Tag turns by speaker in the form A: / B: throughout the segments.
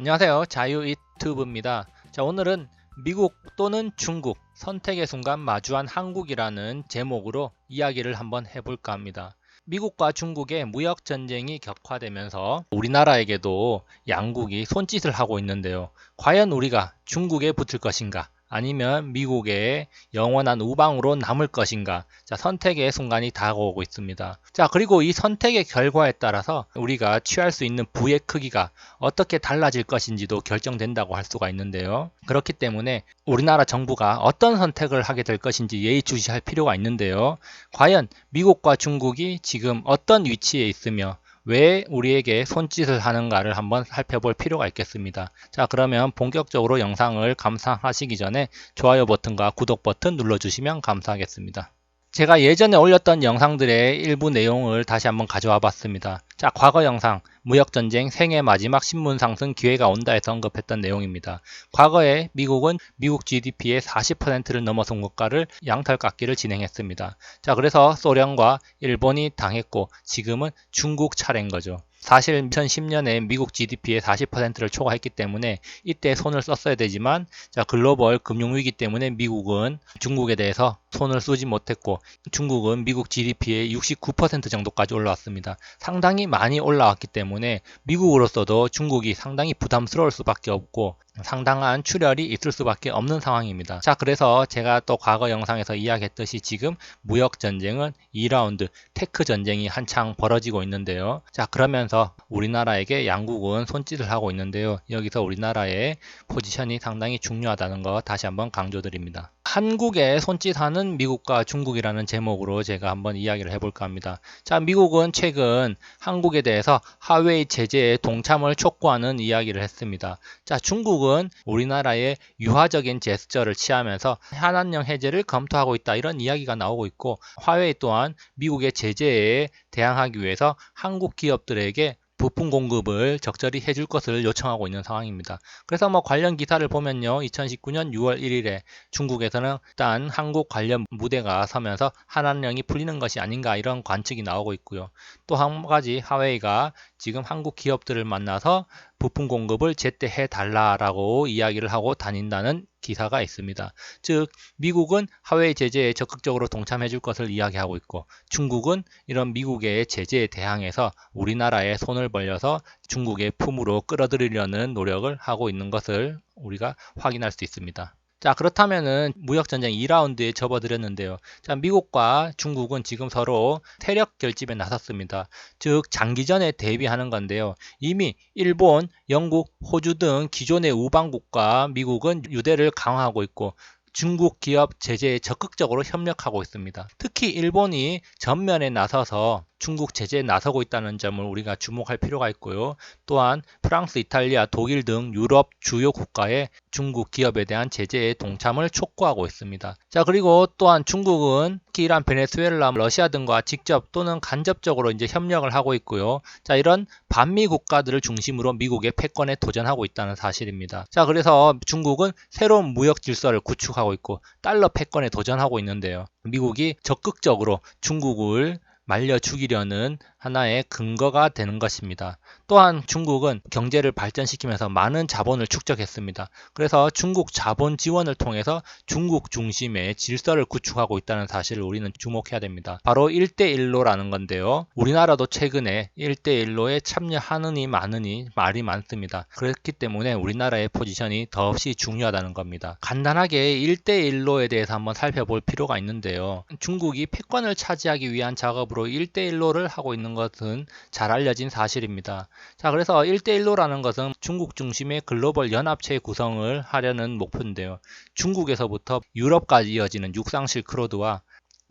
A: 안녕하세요. 자유 유튜브입니다. 자, 오늘은 미국 또는 중국 선택의 순간 마주한 한국이라는 제목으로 이야기를 한번 해볼까 합니다. 미국과 중국의 무역 전쟁이 격화되면서 우리나라에게도 양국이 손짓을 하고 있는데요. 과연 우리가 중국에 붙을 것인가? 아니면 미국의 영원한 우방으로 남을 것인가? 자, 선택의 순간이 다가오고 있습니다. 자, 그리고 이 선택의 결과에 따라서 우리가 취할 수 있는 부의 크기가 어떻게 달라질 것인지도 결정된다고 할 수가 있는데요. 그렇기 때문에 우리나라 정부가 어떤 선택을 하게 될 것인지 예의주시할 필요가 있는데요. 과연 미국과 중국이 지금 어떤 위치에 있으며 왜 우리에게 손짓을 하는가를 한번 살펴볼 필요가 있겠습니다. 자, 그러면 본격적으로 영상을 감상하시기 전에 좋아요 버튼과 구독 버튼 눌러주시면 감사하겠습니다. 제가 예전에 올렸던 영상들의 일부 내용을 다시 한번 가져와 봤습니다. 자, 과거 영상, 무역전쟁 생애 마지막 신문 상승 기회가 온다 에서 언급했던 내용입니다. 과거에 미국은 미국 GDP의 40%를 넘어선 국가를 양털깎기를 진행했습니다. 자, 그래서 소련과 일본이 당했고 지금은 중국 차례인 거죠. 사실 2010년에 미국 GDP의 40%를 초과했기 때문에 이때 손을 썼어야 되지만 자 글로벌 금융위기 때문에 미국은 중국에 대해서 손을 쓰지 못했고 중국은 미국 GDP의 69% 정도까지 올라왔습니다. 상당히 많이 올라왔기 때문에 미국으로서도 중국이 상당히 부담스러울 수밖에 없고 상당한 출혈이 있을 수밖에 없는 상황입니다. 자, 그래서 제가 또 과거 영상에서 이야기했듯이 지금 무역 전쟁은 2라운드 테크 전쟁이 한창 벌어지고 있는데요. 자, 그러면서 우리나라에게 양국은 손짓을 하고 있는데요. 여기서 우리나라의 포지션이 상당히 중요하다는 거 다시 한번 강조드립니다. 한국에 손짓하는 미국과 중국이라는 제목으로 제가 한번 이야기를 해볼까 합니다. 자, 미국은 최근 한국에 대해서 하웨이 제재에 동참을 촉구하는 이야기를 했습니다. 자, 중국은 우리나라의 유화적인 제스처를 취하면서 한한령 해제를 검토하고 있다 이런 이야기가 나오고 있고 화웨이 또한 미국의 제재에 대항하기 위해서 한국 기업들에게 부품 공급을 적절히 해줄 것을 요청하고 있는 상황입니다. 그래서 뭐 관련 기사를 보면요. 2019년 6월 1일에 중국에서는 일단 한국 관련 무대가 서면서 한한령이 풀리는 것이 아닌가 이런 관측이 나오고 있고요. 또 한 가지 하웨이가 지금 한국 기업들을 만나서 부품 공급을 제때 해달라라고 이야기를 하고 다닌다는 기사가 있습니다. 즉, 미국은 하웨이 제재에 적극적으로 동참해 줄 것을 이야기하고 있고, 중국은 이런 미국의 제재에 대항해서 우리나라에 손을 벌려서 중국의 품으로 끌어들이려는 노력을 하고 있는 것을 우리가 확인할 수 있습니다. 자, 그렇다면은 무역전쟁 2라운드에 접어들었는데요. 자, 미국과 중국은 지금 서로 세력 결집에 나섰습니다. 즉, 장기전에 대비하는 건데요. 이미 일본, 영국, 호주 등 기존의 우방국과 미국은 유대를 강화하고 있고, 중국 기업 제재에 적극적으로 협력하고 있습니다. 특히 일본이 전면에 나서서 중국 제재에 나서고 있다는 점을 우리가 주목할 필요가 있고요. 또한 프랑스, 이탈리아, 독일 등 유럽 주요 국가의 중국 기업에 대한 제재에 동참을 촉구하고 있습니다. 자, 그리고 또한 중국은 특히 이란, 베네수엘라, 러시아 등과 직접 또는 간접적으로 이제 협력을 하고 있고요. 자, 이런 반미 국가들을 중심으로 미국의 패권에 도전하고 있다는 사실입니다. 자, 그래서 중국은 새로운 무역 질서를 구축하고 있고 달러 패권에 도전하고 있는데요. 미국이 적극적으로 중국을 말려 죽이려는 하나의 근거가 되는 것입니다. 또한 중국은 경제를 발전시키면서 많은 자본을 축적했습니다. 그래서 중국 자본 지원을 통해서 중국 중심의 질서를 구축하고 있다는 사실을 우리는 주목해야 됩니다. 바로 1대1로라는 건데요. 우리나라도 최근에 1대1로에 참여하느니 마느니 말이 많습니다. 그렇기 때문에 우리나라의 포지션이 더없이 중요하다는 겁니다. 간단하게 1대1로에 대해서 한번 살펴볼 필요가 있는데요. 중국이 패권을 차지하기 위한 작업으로 1대1로를 하고 있는 것은 잘 알려진 사실입니다. 자, 그래서 1대1로라는 것은 중국 중심의 글로벌 연합체 구성을 하려는 목표인데요. 중국에서부터 유럽까지 이어지는 육상 실크로드와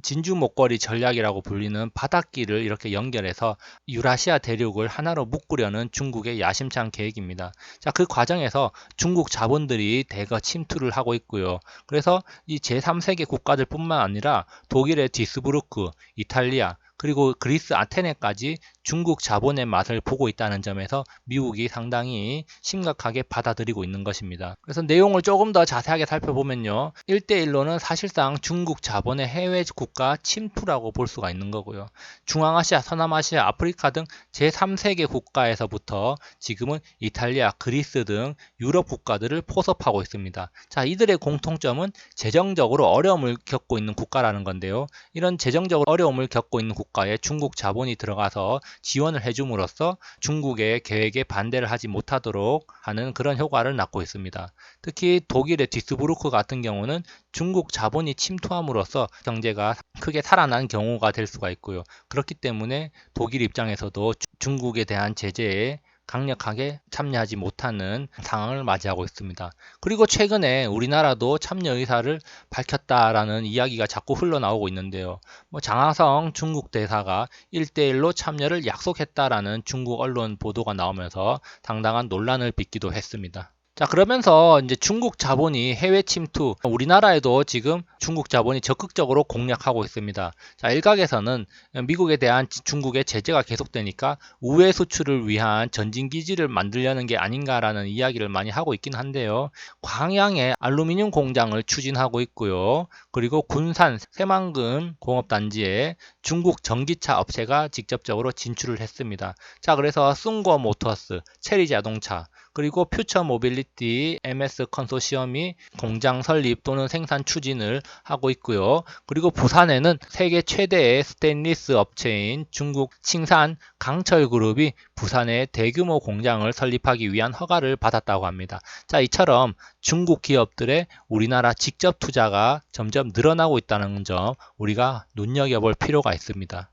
A: 진주 목걸이 전략이라고 불리는 바닷길을 이렇게 연결해서 유라시아 대륙을 하나로 묶으려는 중국의 야심찬 계획입니다. 자, 그 과정에서 중국 자본들이 대거 침투를 하고 있고요. 그래서 이 제3세계 국가들 뿐만 아니라 독일의 디스부르크, 이탈리아, 그리고 그리스 아테네까지 중국 자본의 맛을 보고 있다는 점에서 미국이 상당히 심각하게 받아들이고 있는 것입니다. 그래서 내용을 조금 더 자세하게 살펴보면요. 1대1로는 사실상 중국 자본의 해외 국가 침투라고 볼 수가 있는 거고요. 중앙아시아, 서남아시아, 아프리카 등 제3세계 국가에서부터 지금은 이탈리아, 그리스 등 유럽 국가들을 포섭하고 있습니다. 자, 이들의 공통점은 재정적으로 어려움을 겪고 있는 국가라는 건데요. 이런 재정적으로 어려움을 겪고 있는 국가에 중국 자본이 들어가서 지원을 해줌으로써 중국의 계획에 반대를 하지 못하도록 하는 그런 효과를 낳고 있습니다. 특히 독일의 디스부르크 같은 경우는 중국 자본이 침투함으로써 경제가 크게 살아난 경우가 될 수가 있고요. 그렇기 때문에 독일 입장에서도 중국에 대한 제재에 강력하게 참여하지 못하는 상황을 맞이하고 있습니다. 그리고 최근에 우리나라도 참여 의사를 밝혔다라는 이야기가 자꾸 흘러나오고 있는데요. 뭐 장하성 중국 대사가 1대1로 참여를 약속했다라는 중국 언론 보도가 나오면서 상당한 논란을 빚기도 했습니다. 자, 그러면서 이제 중국 자본이 해외 침투, 우리나라에도 지금 중국 자본이 적극적으로 공략하고 있습니다. 자, 일각에서는 미국에 대한 중국의 제재가 계속되니까 우회 수출을 위한 전진 기지를 만들려는 게 아닌가라는 이야기를 많이 하고 있긴 한데요. 광양에 알루미늄 공장을 추진하고 있고요. 그리고 군산 새만금 공업단지에 중국 전기차 업체가 직접적으로 진출을 했습니다. 자, 그래서 숭거 모터스, 체리 자동차, 그리고 퓨처 모빌리티 MS 컨소시엄이 공장 설립 또는 생산 추진을 하고 있고요. 그리고 부산에는 세계 최대의 스테인리스 업체인 중국 칭산 강철 그룹이 부산에 대규모 공장을 설립하기 위한 허가를 받았다고 합니다. 자, 이처럼 중국 기업들의 우리나라 직접 투자가 점점 늘어나고 있다는 점 우리가 눈여겨볼 필요가 있습니다.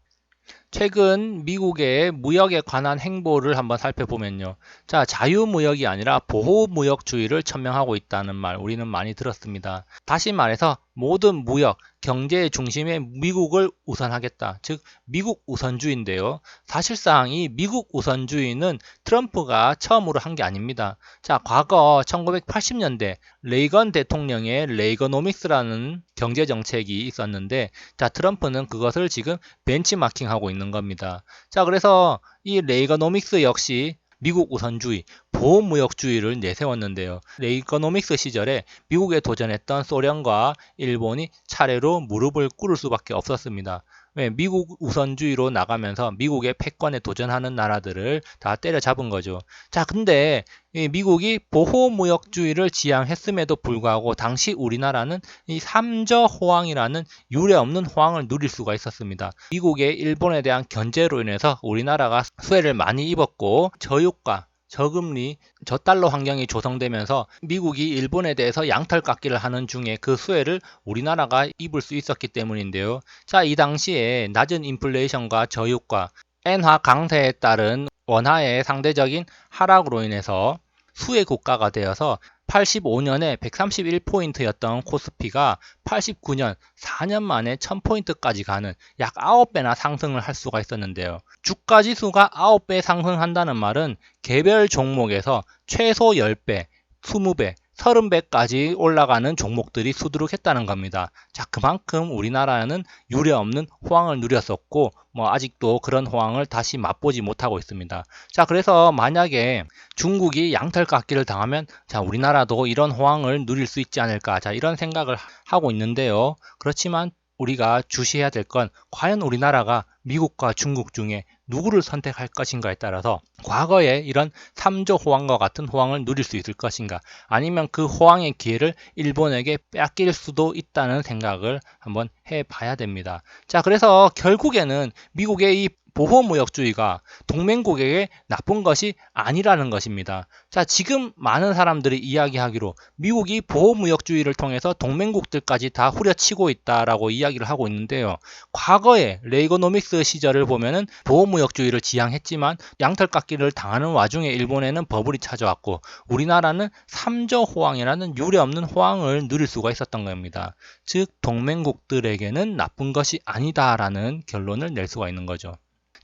A: 최근 미국의 무역에 관한 행보를 한번 살펴보면요. 자, 자유무역이 아니라 보호무역주의를 천명하고 있다는 말 우리는 많이 들었습니다. 다시 말해서 모든 무역, 경제의 중심에 미국을 우선하겠다. 즉, 미국 우선주의인데요. 사실상 이 미국 우선주의는 트럼프가 처음으로 한 게 아닙니다. 자, 과거 1980년대 레이건 대통령의 레이거노믹스라는 경제 정책이 있었는데, 자, 트럼프는 그것을 지금 벤치마킹하고 있는 겁니다. 자, 그래서 이 레이거노믹스 역시 미국 우선주의, 보호무역주의를 내세웠는데요. 레이거노믹스 시절에 미국에 도전했던 소련과 일본이 차례로 무릎을 꿇을 수밖에 없었습니다. 왜? 미국 우선주의로 나가면서 미국의 패권에 도전하는 나라들을 다 때려잡은 거죠. 자, 근데 미국이 보호무역주의를 지향했음에도 불구하고 당시 우리나라는 이 삼저 호황이라는 유례 없는 호황을 누릴 수가 있었습니다. 미국의 일본에 대한 견제로 인해서 우리나라가 수혜를 많이 입었고 저유가 저금리, 저달러 환경이 조성되면서 미국이 일본에 대해서 양털 깎기를 하는 중에 그 수혜를 우리나라가 입을 수 있었기 때문인데요. 자, 이 당시에 낮은 인플레이션과 저유가, 엔화 강세에 따른 원화의 상대적인 하락으로 인해서 수혜 국가가 되어서 85년에 131포인트였던 코스피가 89년 4년 만에 1000포인트까지 가는 약 9배나 상승을 할 수가 있었는데요. 주가 지수가 9배 상승한다는 말은 개별 종목에서 최소 10배, 20배, 30배까지 올라가는 종목들이 수두룩했다는 겁니다. 자, 그만큼 우리나라는 유례 없는 호황을 누렸었고, 뭐, 아직도 그런 호황을 다시 맛보지 못하고 있습니다. 자, 그래서 만약에 중국이 양털 깎기를 당하면, 자, 우리나라도 이런 호황을 누릴 수 있지 않을까. 자, 이런 생각을 하고 있는데요. 그렇지만 우리가 주시해야 될 건 과연 우리나라가 미국과 중국 중에 누구를 선택할 것인가에 따라서 과거에 이런 3조 호황과 같은 호황을 누릴 수 있을 것인가 아니면 그 호황의 기회를 일본에게 뺏길 수도 있다는 생각을 한번 해 봐야 됩니다. 자, 그래서 결국에는 미국의 이 보호무역주의가 동맹국에게 나쁜 것이 아니라는 것입니다. 자, 지금 많은 사람들이 이야기하기로 미국이 보호무역주의를 통해서 동맹국들까지 다 후려치고 있다라고 이야기를 하고 있는데요. 과거에 레이거노믹스 시절을 보면은 보호무역주의를 지향했지만 양털깎기를 당하는 와중에 일본에는 버블이 찾아왔고 우리나라는 삼저 호황이라는 유례없는 호황을 누릴 수가 있었던 겁니다. 즉 동맹국들에게는 나쁜 것이 아니다라는 결론을 낼 수가 있는 거죠.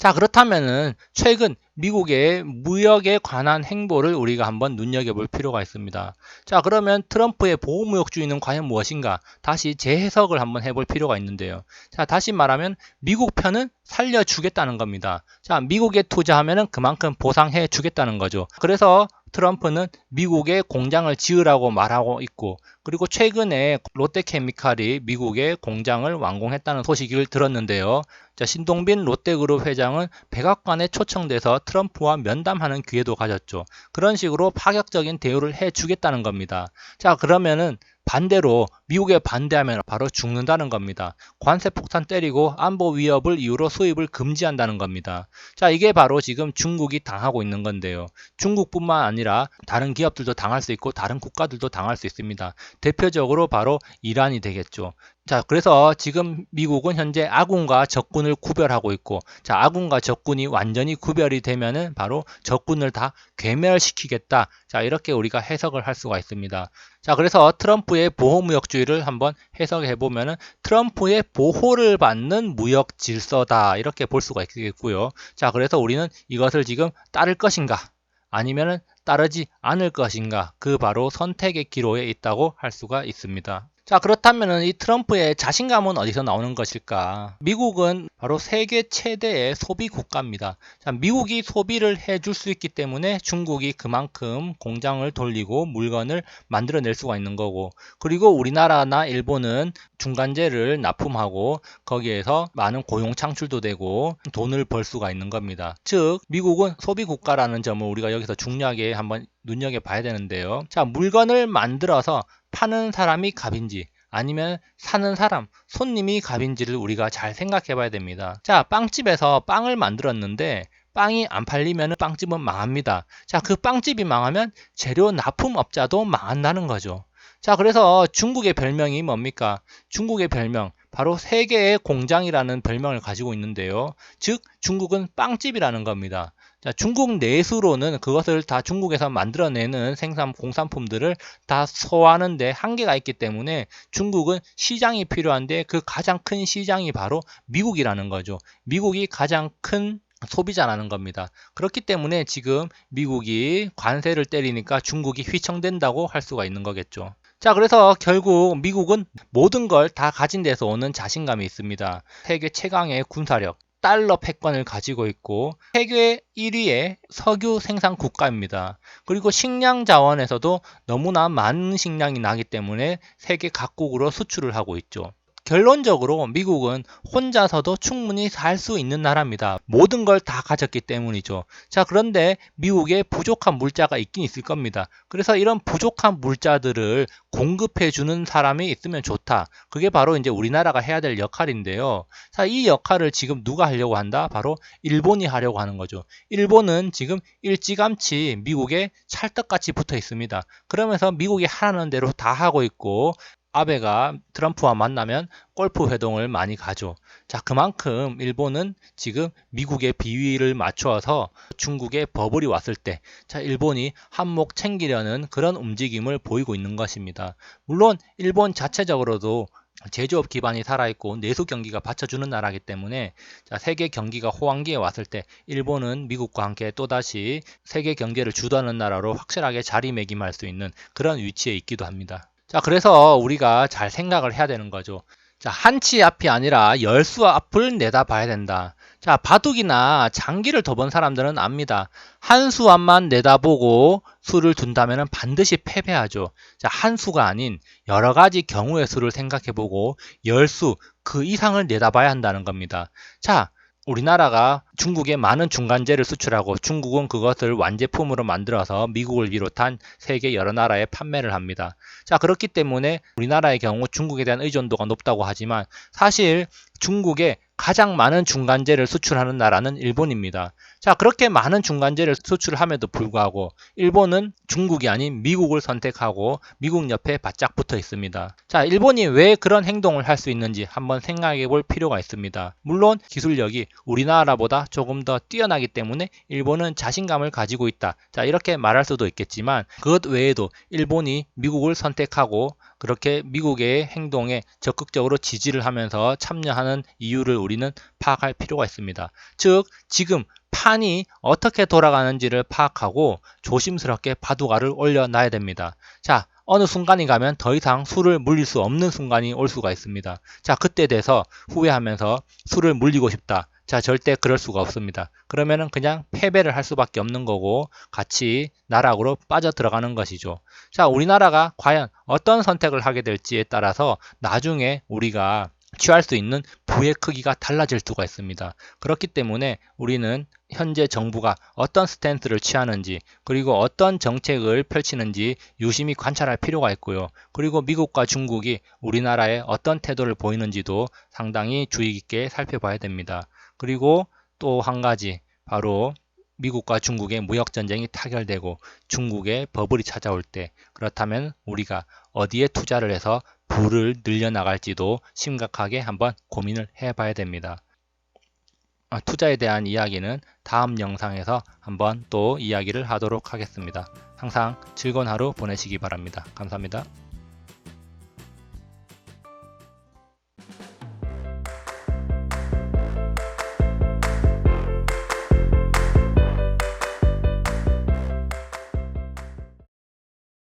A: 자, 그렇다면은 최근 미국의 무역에 관한 행보를 우리가 한번 눈여겨볼 필요가 있습니다. 자, 그러면 트럼프의 보호무역주의는 과연 무엇인가? 다시 재해석을 한번 해볼 필요가 있는데요. 자, 다시 말하면 미국 편은 살려주겠다는 겁니다. 자, 미국에 투자하면은 그만큼 보상해 주겠다는 거죠. 그래서 트럼프는 미국에 공장을 지으라고 말하고 있고 그리고 최근에 롯데케미칼이 미국에 공장을 완공했다는 소식을 들었는데요. 자, 신동빈 롯데그룹 회장은 백악관에 초청돼서 트럼프와 면담하는 기회도 가졌죠. 그런 식으로 파격적인 대우를 해 주겠다는 겁니다. 자, 그러면은 반대로 미국에 반대하면 바로 죽는다는 겁니다. 관세 폭탄 때리고 안보 위협을 이유로 수입을 금지한다는 겁니다. 자, 이게 바로 지금 중국이 당하고 있는 건데요. 중국뿐만 아니라 다른 기업들도 당할 수 있고 다른 국가들도 당할 수 있습니다. 대표적으로 바로 이란이 되겠죠. 자, 그래서 지금 미국은 현재 아군과 적군을 구별하고 있고, 자, 아군과 적군이 완전히 구별이 되면은 바로 적군을 다 괴멸시키겠다. 자, 이렇게 우리가 해석을 할 수가 있습니다. 자, 그래서 트럼프의 보호무역주의를 한번 해석해 보면은 트럼프의 보호를 받는 무역 질서다. 이렇게 볼 수가 있겠고요. 자, 그래서 우리는 이것을 지금 따를 것인가? 아니면은 따르지 않을 것인가? 그 바로 선택의 기로에 있다고 할 수가 있습니다. 자, 그렇다면 이 트럼프의 자신감은 어디서 나오는 것일까? 미국은 바로 세계 최대의 소비 국가입니다. 자, 미국이 소비를 해줄 수 있기 때문에 중국이 그만큼 공장을 돌리고 물건을 만들어낼 수가 있는 거고, 그리고 우리나라나 일본은 중간재를 납품하고 거기에서 많은 고용 창출도 되고 돈을 벌 수가 있는 겁니다. 즉, 미국은 소비 국가라는 점을 우리가 여기서 중요하게 한번 눈여겨봐야 되는데요. 자, 물건을 만들어서 파는 사람이 갑인지 아니면 사는 사람, 손님이 갑인지를 우리가 잘 생각해 봐야 됩니다. 자, 빵집에서 빵을 만들었는데 빵이 안 팔리면 빵집은 망합니다. 자, 그 빵집이 망하면 재료 납품업자도 망한다는 거죠. 자, 그래서 중국의 별명이 뭡니까? 중국의 별명, 바로 세계의 공장이라는 별명을 가지고 있는데요. 즉, 중국은 빵집이라는 겁니다. 자, 중국 내수로는 그것을 다 중국에서 만들어내는 생산 공산품들을 다 소화하는데 한계가 있기 때문에 중국은 시장이 필요한데 그 가장 큰 시장이 바로 미국이라는 거죠. 미국이 가장 큰 소비자라는 겁니다. 그렇기 때문에 지금 미국이 관세를 때리니까 중국이 휘청된다고 할 수가 있는 거겠죠. 자, 그래서 결국 미국은 모든 걸 다 가진 데서 오는 자신감이 있습니다. 세계 최강의 군사력, 달러 패권을 가지고 있고 세계 1위의 석유 생산 국가입니다. 그리고 식량 자원에서도 너무나 많은 식량이 나기 때문에 세계 각국으로 수출을 하고 있죠. 결론적으로 미국은 혼자서도 충분히 살 수 있는 나라입니다. 모든 걸 다 가졌기 때문이죠. 자, 그런데 미국에 부족한 물자가 있긴 있을 겁니다. 그래서 이런 부족한 물자들을 공급해 주는 사람이 있으면 좋다. 그게 바로 이제 우리나라가 해야 될 역할인데요. 자, 이 역할을 지금 누가 하려고 한다? 바로 일본이 하려고 하는 거죠. 일본은 지금 일찌감치 미국에 찰떡같이 붙어 있습니다. 그러면서 미국이 하라는 대로 다 하고 있고 아베가 트럼프와 만나면 골프 회동을 많이 가죠. 자, 그만큼 일본은 지금 미국의 비위를 맞춰서 중국의 버블이 왔을 때, 자, 일본이 한몫 챙기려는 그런 움직임을 보이고 있는 것입니다. 물론, 일본 자체적으로도 제조업 기반이 살아있고 내수 경기가 받쳐주는 나라이기 때문에 자, 세계 경기가 호황기에 왔을 때 일본은 미국과 함께 또다시 세계 경제를 주도하는 나라로 확실하게 자리매김할 수 있는 그런 위치에 있기도 합니다. 자, 그래서 우리가 잘 생각을 해야 되는 거죠. 자, 한치 앞이 아니라 열수 앞을 내다봐야 된다. 자, 바둑이나 장기를 둬본 사람들은 압니다. 한 수 앞만 내다보고 수를 둔다면 반드시 패배하죠. 자, 한 수가 아닌 여러 가지 경우의 수를 생각해보고 열 수 그 이상을 내다봐야 한다는 겁니다. 자, 우리나라가 중국에 많은 중간재를 수출하고 중국은 그것을 완제품으로 만들어서 미국을 비롯한 세계 여러 나라에 판매를 합니다. 자, 그렇기 때문에 우리나라의 경우 중국에 대한 의존도가 높다고 하지만 사실 중국에 가장 많은 중간재를 수출하는 나라는 일본입니다. 자, 그렇게 많은 중간재를 수출함에도 불구하고 일본은 중국이 아닌 미국을 선택하고 미국 옆에 바짝 붙어 있습니다. 자, 일본이 왜 그런 행동을 할 수 있는지 한번 생각해 볼 필요가 있습니다. 물론 기술력이 우리나라보다 조금 더 뛰어나기 때문에 일본은 자신감을 가지고 있다. 자, 이렇게 말할 수도 있겠지만 그것 외에도 일본이 미국을 선택하고 그렇게 미국의 행동에 적극적으로 지지를 하면서 참여하는 이유를 우리는 파악할 필요가 있습니다. 즉, 지금 판이 어떻게 돌아가는지를 파악하고 조심스럽게 바둑알을 올려놔야 됩니다. 자, 어느 순간이 가면 더 이상 술을 물릴 수 없는 순간이 올 수가 있습니다. 자, 그때 돼서 후회하면서 술을 물리고 싶다. 자, 절대 그럴 수가 없습니다. 그러면은 그냥 패배를 할 수밖에 없는 거고 같이 나락으로 빠져 들어가는 것이죠. 자, 우리나라가 과연 어떤 선택을 하게 될지에 따라서 나중에 우리가 취할 수 있는 부의 크기가 달라질 수가 있습니다. 그렇기 때문에 우리는 현재 정부가 어떤 스탠스를 취하는지 그리고 어떤 정책을 펼치는지 유심히 관찰할 필요가 있고요. 그리고 미국과 중국이 우리나라에 어떤 태도를 보이는지도 상당히 주의 깊게 살펴봐야 됩니다. 그리고 또 한 가지 바로 미국과 중국의 무역 전쟁이 타결되고 중국의 버블이 찾아올 때 그렇다면 우리가 어디에 투자를 해서 부를 늘려나갈지도 심각하게 한번 고민을 해봐야 됩니다. 아, 투자에 대한 이야기는 다음 영상에서 한번 또 이야기를 하도록 하겠습니다. 항상 즐거운 하루 보내시기 바랍니다. 감사합니다.